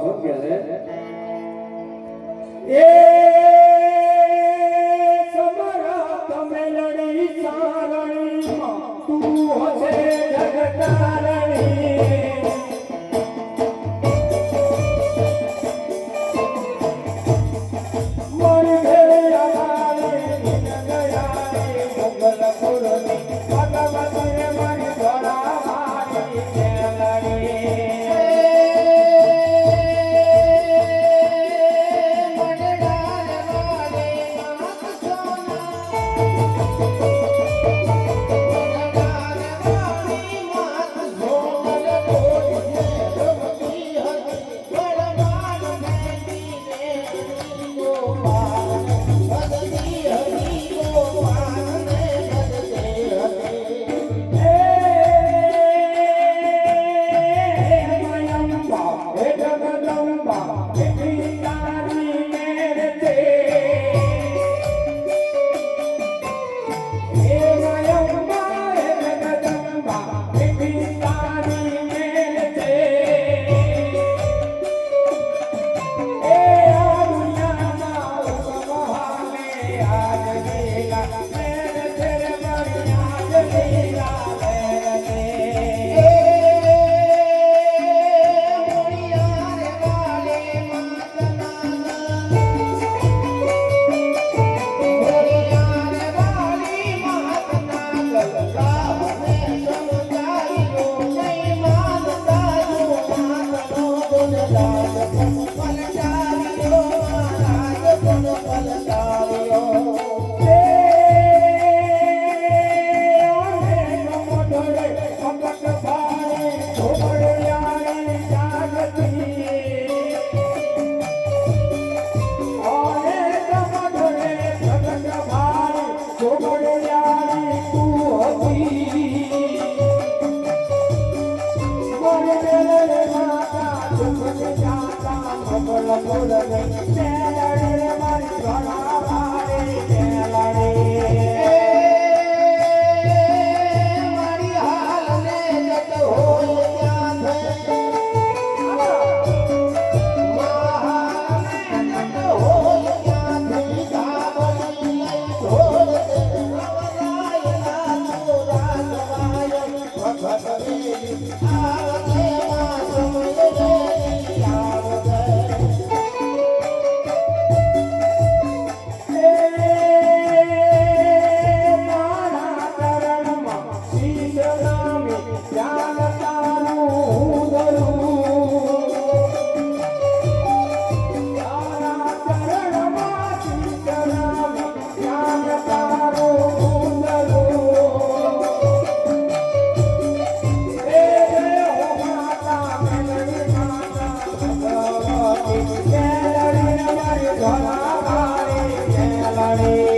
છો? ત્યારે એ સમરા તમે લડી સારણી તું હશે જગતારણી. મન ઘેર આલે જગયારે મોગલ પુરણ I'm gonna make you feel it in my heart. পারে